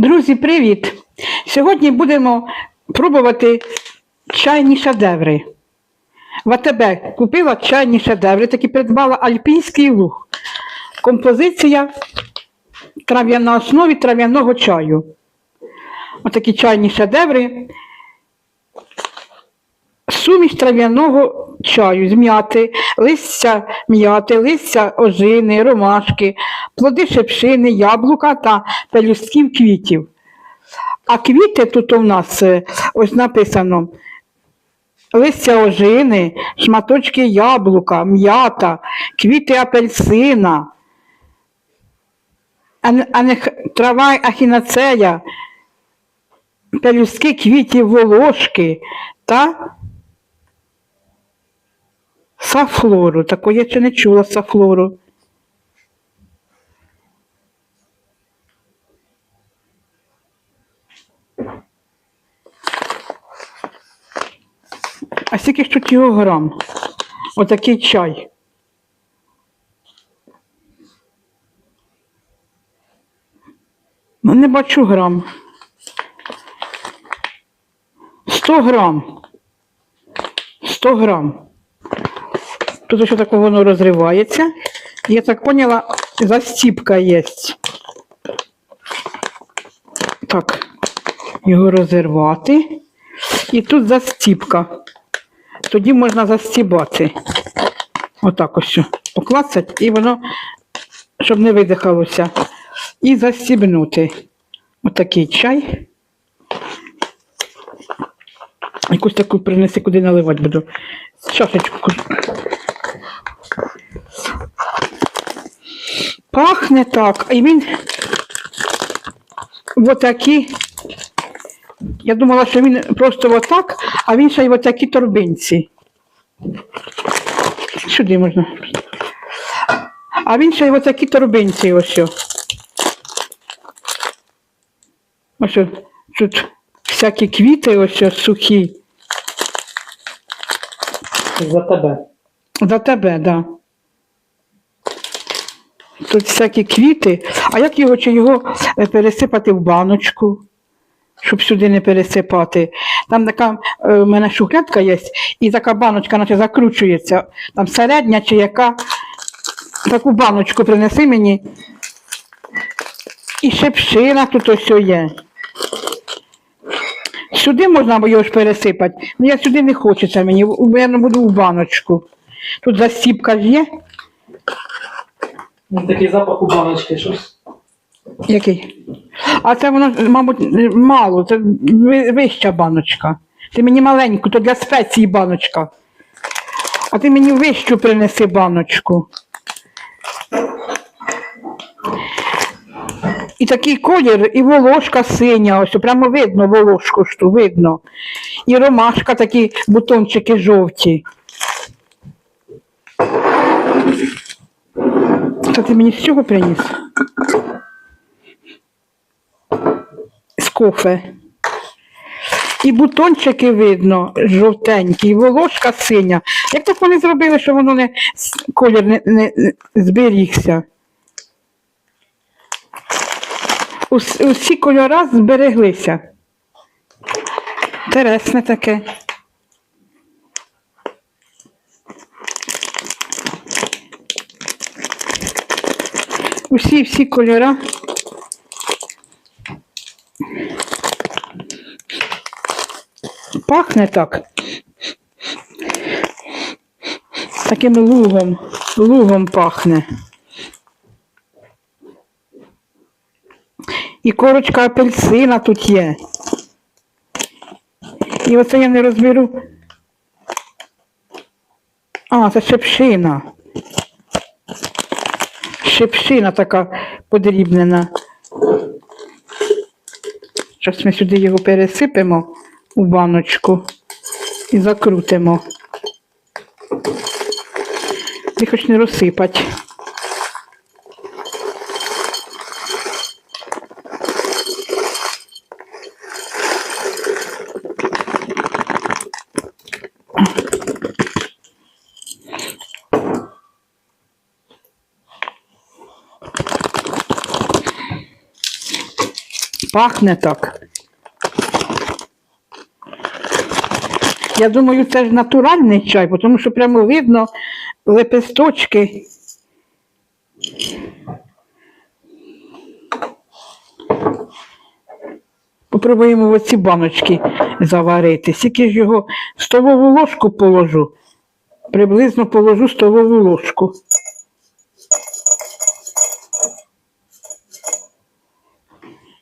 Друзі, привіт! Сьогодні будемо пробувати чайні шедеври. В АТБ купила чайні шедеври, такі придбала альпійський луг. Композиція трав'я на основі трав'яного чаю. Отакі чайні шедеври. Суміш трав'яного чаю з м'яти, листя м'яти, листя ожини, ромашки, плоди шепшини, яблука та пелюстків квітів. А квіти тут у нас е, ось написано листя ожини, шматочки яблука, м'ята, квіти апельсина, трава ахінацея, пелюстки квітів волошки та сафлору. Такої я ще не чула сафлору. Скільки ж тут його грам? Отакий чай. Ну, не бачу грам. 100 грам. 100 грам. Тут ще так воно розривається. Я так поняла, застіпка є. Так, його розірвати. І тут застіпка. Тоді можна застібати. Отак ось що. поклацати, і воно, щоб не видихалося. І застібнути. Отакий чай. Якусь таку принеси, куди наливати буду. Чашечку. Пахне так, і він отакий. Я думала, що він просто отак, а він ще й в отакій торбинці. Сюди можна. А він ще й в отакій торбинці ось. Ось тут всякі квіти ось сухі. За тебе. За тебе, так. Да. Тут всякі квіти. А як його чи його е, пересипати в баночку, щоб сюди не пересипати? Там така е, у мене шухлядка є, і така баночка наче закручується. Там середня чи яка. Таку баночку принеси мені. І шепшина тут ось є. Сюди можна його ж пересипати. Ну я сюди не хочеться мені, я не буду в баночку. Тут застіпка ж є. Ну, такий запах у баночки, щось. Який? А це воно, мабуть, мало, це ви- вища баночка. Ти мені маленьку, то для спеції баночка. А ти мені вищу принеси баночку. І такий колір, і волошка синя, ось прямо видно волошку, що видно. І ромашка такі бутончики жовті. Це ти мені з цього приніс? Кофе. І бутончики видно жовтенькі, і волошка синя. Як так вони зробили, що воно не колір не, не, зберігся? Ус, усі кольори збереглися. Інтересне таке. Усі всі кольори. Пахне так. Таким лугом, лугом пахне. І корочка апельсина тут є. І оце я не розберу. А, це шепшина. Шепшина така подрібнена. Зараз ми сюди його пересипемо у баночку і закрутимо. І хоч не розсипати. Пахне так. Я думаю, це ж натуральний чай, тому що прямо видно лепесточки. Попробуємо в оці баночки заварити. Скільки ж його столову ложку положу. Приблизно положу столову ложку.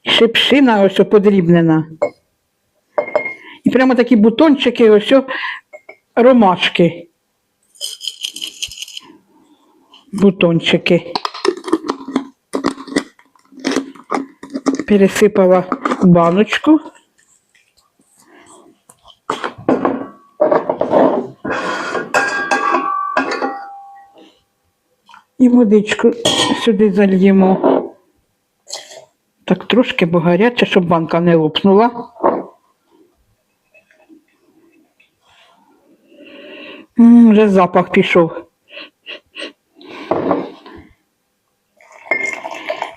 Шипшина ось подрібнена. І прямо такі бутончики, ось ромашки. Бутончики. Пересипала в баночку. І водичку сюди зальємо. Так трошки, бо гаряче, щоб банка не лопнула. Вже запах пішов.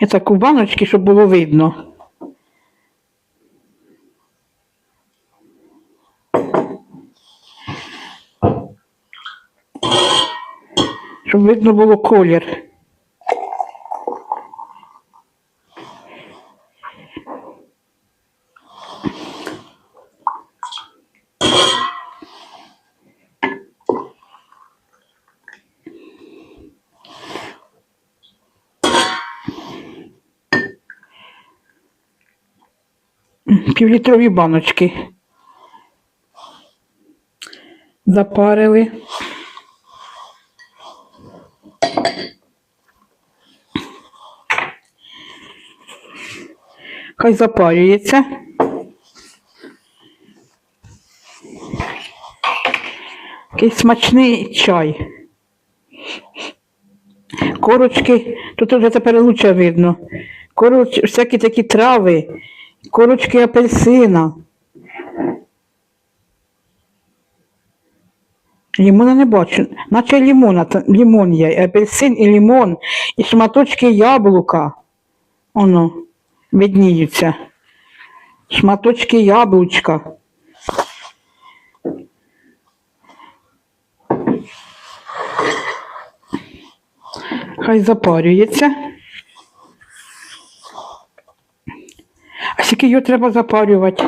Я так у баночки, щоб було видно. Щоб видно було колір. Півлітрові баночки. Запарили. Хай запарюється. Який смачний чай. Корочки, тут вже тепер лучше видно. Короч, всякі такі трави, корочки апельсина. Лімона не бачу, наче лімона, лімон є, апельсин і лімон, і шматочки яблука. Оно, видніються. Шматочки яблучка. Хай запарюється. А скільки його треба запарювати?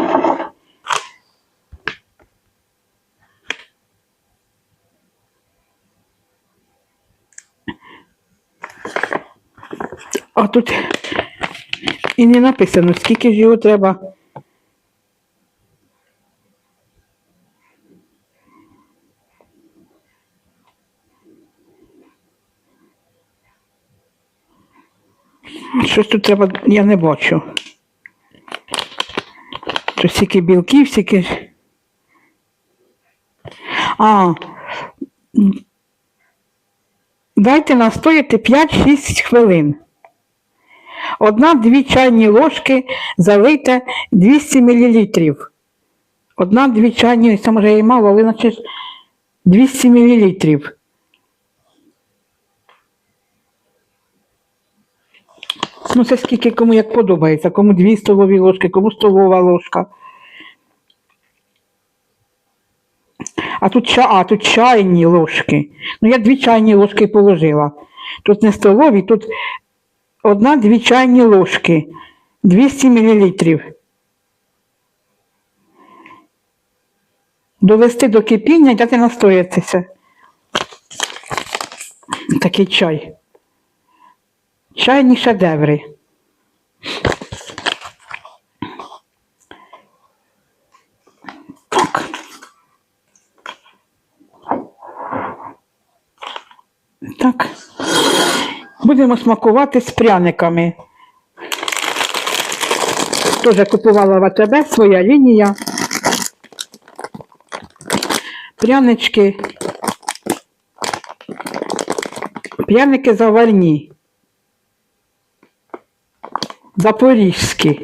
А тут і не написано, скільки ж його треба. Щось тут треба, я не бачу. Тут стільки білків, стільки. А. Дайте настояти 5-6 хвилин. Одна-дві чайні ложки залийте 200 мл. Одна-дві чайні, це може і мало, але ж 200 мл. Ну, це скільки кому як подобається, кому 2 столові ложки, кому столова ложка. А тут, ча... а, тут чайні ложки. Ну, я дві чайні ложки положила. Тут не столові, тут одна-дві чайні ложки. 200 мл. Довести до кипіння дати настоятися. Такий чай. Чайні шедеври. Так. Так. Будемо смакувати з пряниками. Теж купувала в АТБ своя лінія. Прянички. Пряники заварні запорізькі.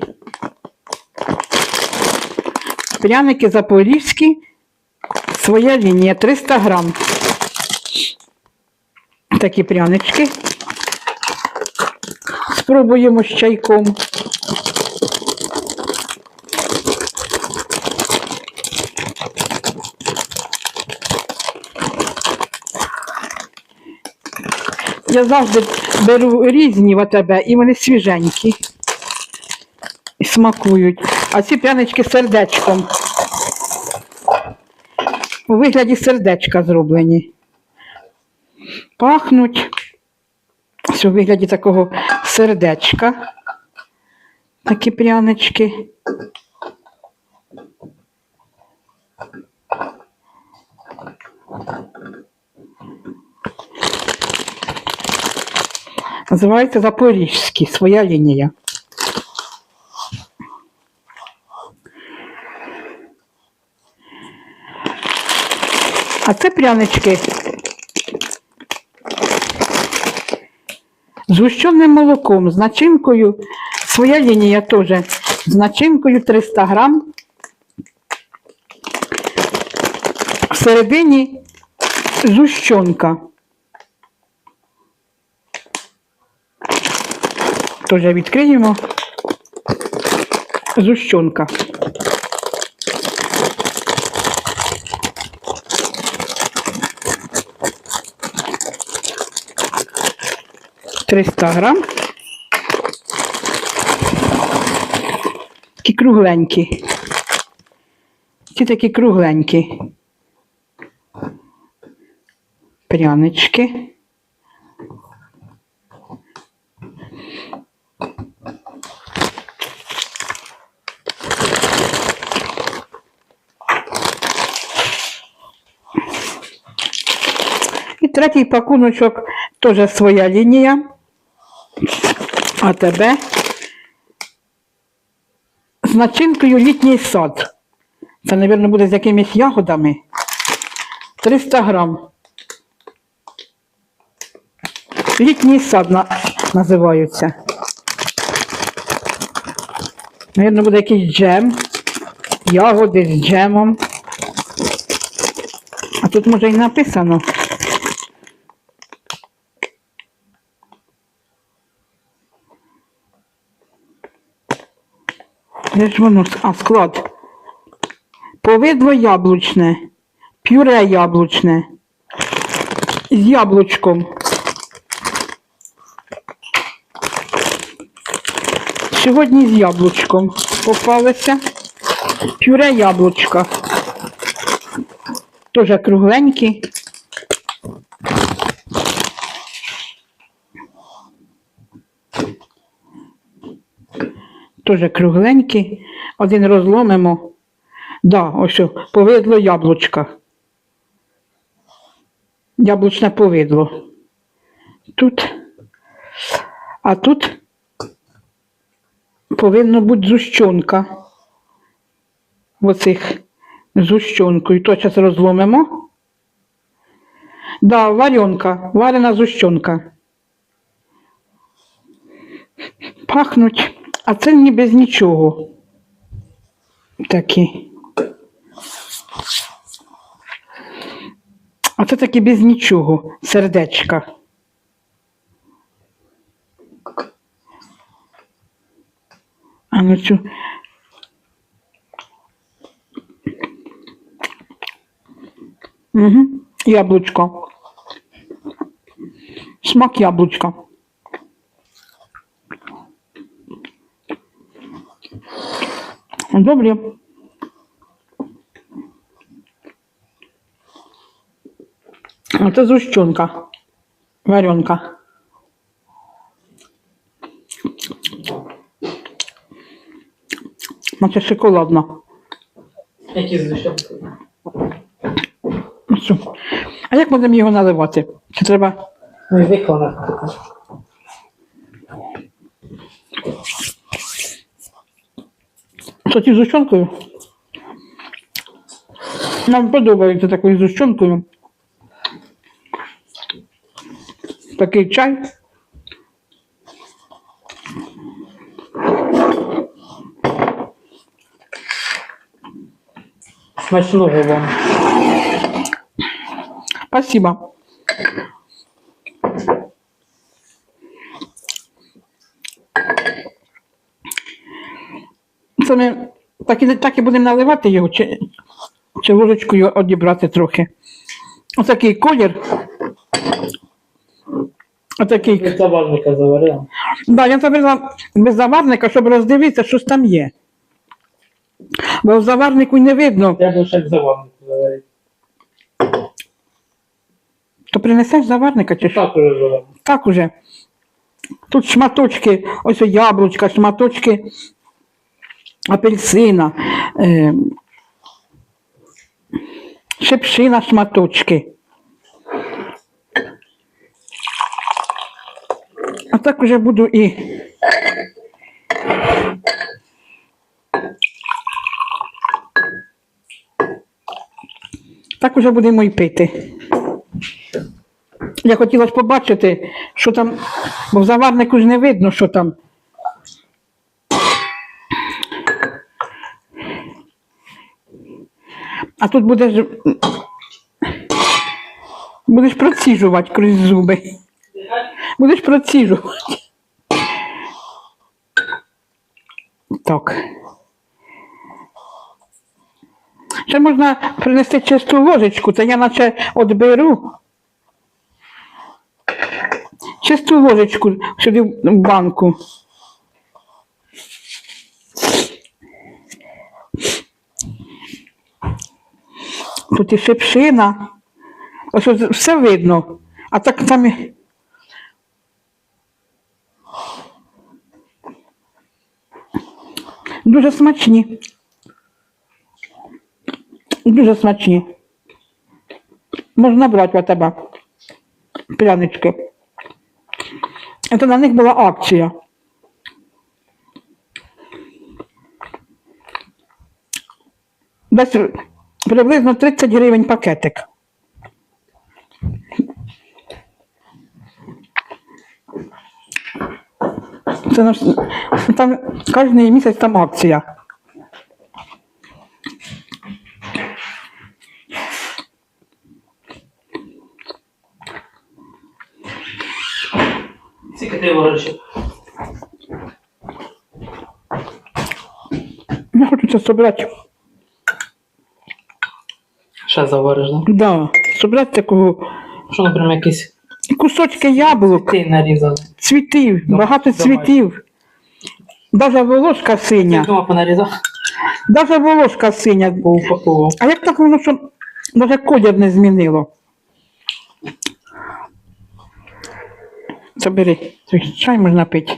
Пряники запорізькі, своя лінія 300 грам. Такі прянички. Спробуємо з чайком. Я завжди беру різні в тебе і вони свіженькі. Смакують. А ці прянички сердечком. У вигляді сердечка зроблені. Пахнуть. У вигляді такого сердечка. Такі прянички. Називається Запорізький, своя лінія. А це прянички. З гущеним молоком, з начинкою, своя лінія теж, з начинкою 300 грам. Всередині зущонка. Теж відкриємо зущонка. 300 грам. Такі кругленькі. Ці такі кругленькі. пряночки, І третій пакуночок теж своя лінія. АТБ. З начинкою літній сад. Це, мабуть, буде з якимись ягодами. 300 грам. Літній сад на, називаються. Навірно, буде якийсь джем. Ягоди з джемом. А тут може і написано. Ж воно? А, склад. Повидло яблучне, пюре яблучне. З яблучком. Сьогодні з яблучком попалося. Пюре яблучка. Тоже кругленькі. Теж кругленькі. Один розломимо. Да, ось що, повидло яблучка. Яблучне повидло. Тут. А тут повинно бути зущенка. Оцих зущенкою. То зараз розломимо. Да, варенка, варена зущенка. Пахнуть, а це ні без нічого. Такі. А це такі без нічого. Сердечка. А ну цю. Угу. Яблучко. Смак яблучка. Добре. А це зущенка. Варенка. Наче шоколадна. Які? Ну. А як будемо його наливати? Чи треба Ну виконати таке. Що ті з зущенкою? Нам подобається такою зущенкою. Такий чай. Смачного вам. Спасибо. Це ми так і, так і будемо наливати його, чи, чи ложечкою одібрати трохи. Отакий колір. Отакий. Від заварника заварила. Да, я забрала без заварника, щоб роздивитися, що ж там є. Бо в заварнику не видно. Треба ще заварник заварити. То принесеш заварника чи що? Так уже заварник. Так уже. Тут шматочки, ось яблучка, шматочки апельсина, е, шипшина шматочки. А так уже буду і. Так уже будемо і пити. Я хотіла ж побачити, що там, бо в заварнику ж не видно, що там. А тут будеш. Будеш проціжувати крізь зуби. Будеш проціжувати. Так. Ще можна принести чисту ложечку, то я наче отберу. Чисту ложечку сюди в банку. Тут і шипшина. Ось все видно. А так там. Дуже смачні. Дуже смачні. Можна брати в тебе прянички. Це на них була акція. Десь приблизно 30 гривень пакетик. Це наш, там кожен місяць там акція. Скільки ти? Я хочу це собрати. Ще завариш, да? Да, собрати такого Що, наприклад, якісь кусочки яблук, ти нарізали? цвітів, Дом- багато домашні. цвітів. Даже волошка синя. Дома понарізав, Даже волошка синя. поупаковував. А як так воно, що даже колір не змінило? Забери, цей чай можна пити.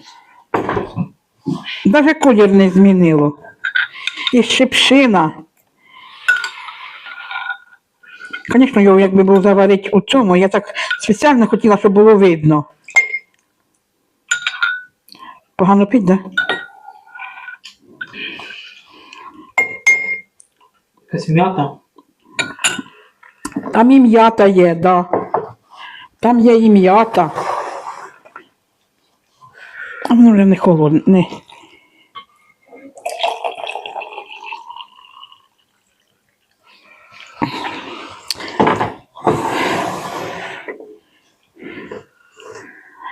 Даже колір не змінило. І шипшина. Звісно, його якби було заварити у цьому, я так спеціально хотіла, щоб було видно. Погано пить, да? Якась м'ята. Там і м'ята є, да. Там є і м'ята. А воно вже не холодне.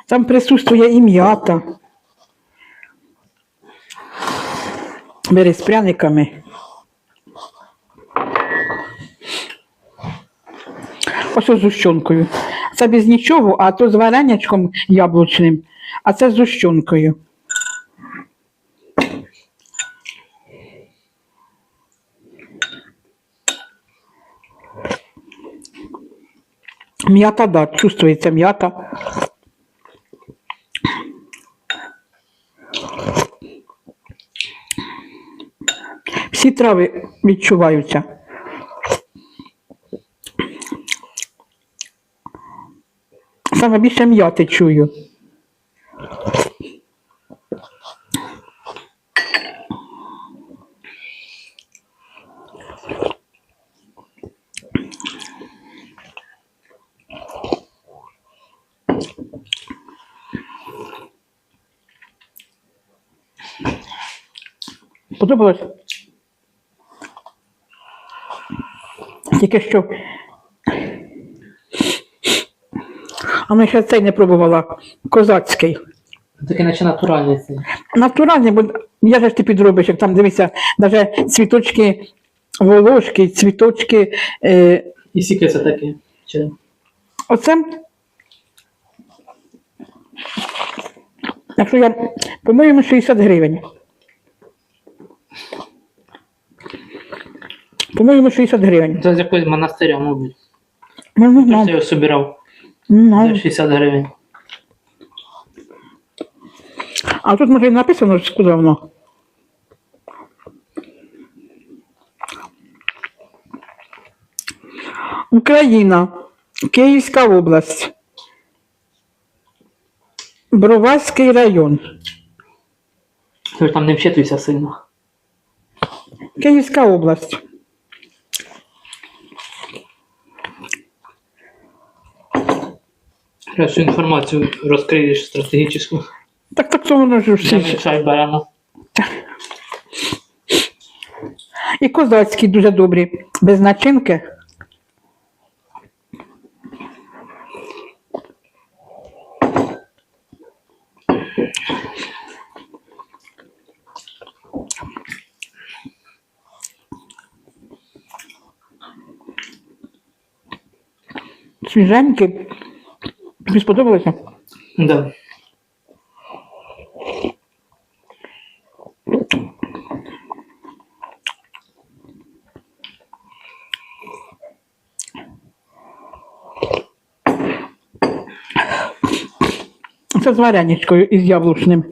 Там присутствує і м'ята. Бери з пряниками. Ось з зущенкою. Це без нічого, а то з варенячком яблучним, а це з зущенкою. М'ята, да, чувствується м'ята. Всі трави відчуваються. Саме більше м'яти чую. Подобалось? Тільки що. А ми ще цей не пробувала. Козацький. Таке наче натуральне це. Натуральний, бо я ж ти підробиш, як там дивися, навіть цвіточки волошки, цвіточки. Е, І скільки це таке? Чи... оце Так що я, по-моєму, 60 гривень. По-моєму, 60 гривень. Це з якогось монастиря, мабуть. Ну, не знаю. його собирав Не за 60 гривень. А тут може і написано, що куди воно. Україна, Київська область, Броварський район, ж там не вчитуйся сильно. Київська область. Зараз цю інформацію розкриєш стратегічну. Так так то воно ж всі. І козацькі дуже добрі, без начинки. Свіженькі. Тобі сподобалося? Да. Це з вареничкою і з яблучним.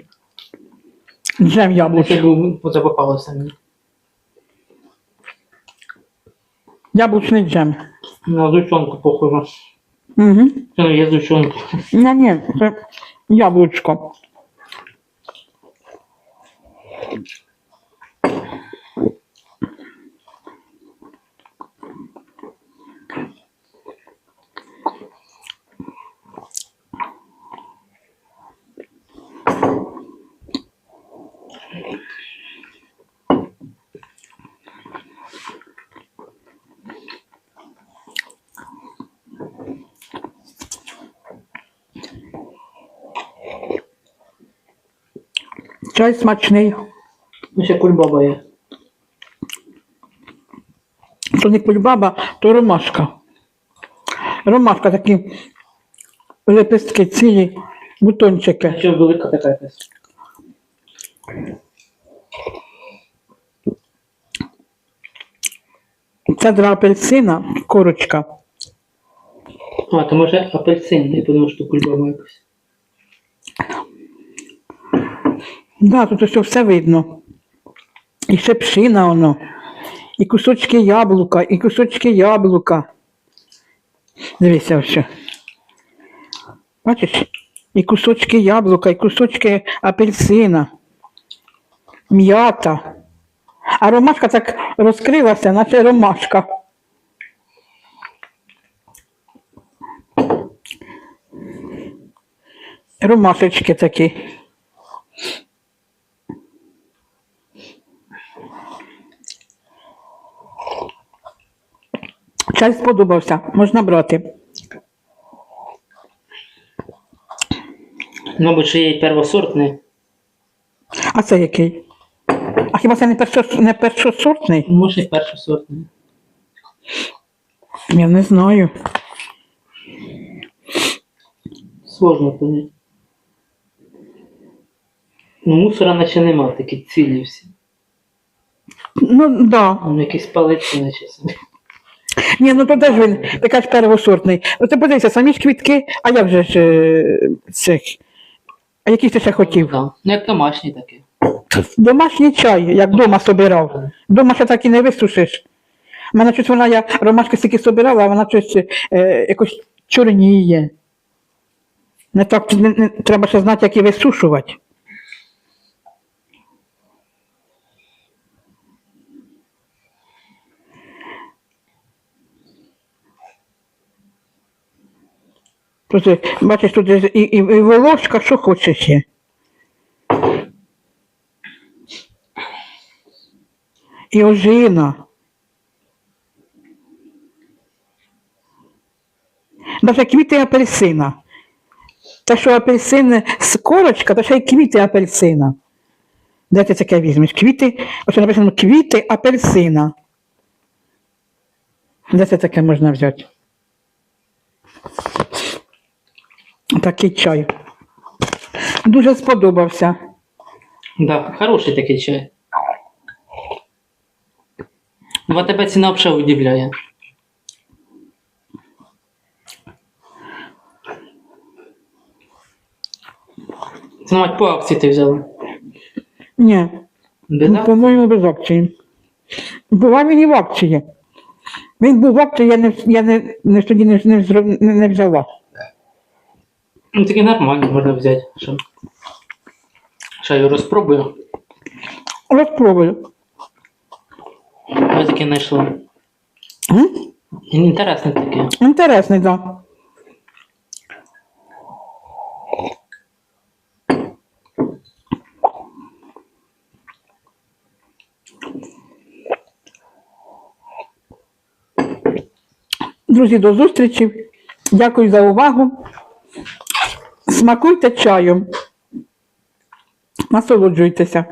Джем Це яблучний. був позапопалося мені. Яблучний джем. На зучонку похоже. Угу. Не є зучонку. Ні, ні, це яблучко. Чай смачний. Ну ще кульбаба є. То не кульбаба, то ромашка. Ромашка такі лепестки цілі, бутончики. Ще велика така якась. Цедра апельсина, корочка. А, то може апельсин, я подумав, що кульбаба якась. Да, тут ось все видно. І ще пшина воно, і кусочки яблука, і кусочки яблука. Дивися ось. Бачиш? І кусочки яблука, і кусочки апельсина, м'ята. А ромашка так розкрилася, наче ромашка. Ромашечки такі. Чай сподобався, можна брати. Мабуть, ще є первосортний. А це який? А хіба це не, першо, не першосортний? Може, і першосортний. Я не знаю. Сложно понять. Ну, мусора наче нема, такі цілі всі. Ну, да. Там якісь палиці, наче собі. Ні, ну то де ж він, ти кажеш первосортний. Ну ти подивися, самі ж квітки, а як же ж е, цих? А який ти ще хотів? Да. Ну, як домашній такий. Домашній чай, як вдома собирав. Дома ще так і не висушиш. У мене щось вона, я ромашки стільки собирала, а вона щось е, якось чорніє. Не так не, не, треба ще знати, як її висушувати. Тут, бачиш, тут і, і, і волошка, що хочеш є. І ожина. Даже квіти апельсина. Та що апельсин з корочка, то ще й квіти апельсина. Де ти таке візьмеш? Квіти, ось написано квіти апельсина. Де це таке можна взяти? Такий чай. Дуже сподобався. Да, хороший такий чай. А тебе ціна взагалі удивляє. Це, по акції ти взяла. Ні, Без ну, по-моєму, без акції. Була він і в акції. Він був в акції, я не, я не, не не, не, не взяла. Ну, таке нормально можна взяти. Що? Що, я розпробую. Розпробую. Я таке знайшла. Інтересне таке. Інтересний, так. Да. Друзі, до зустрічі. Дякую за увагу. Смакуйте чаєм. Насолоджуйтеся.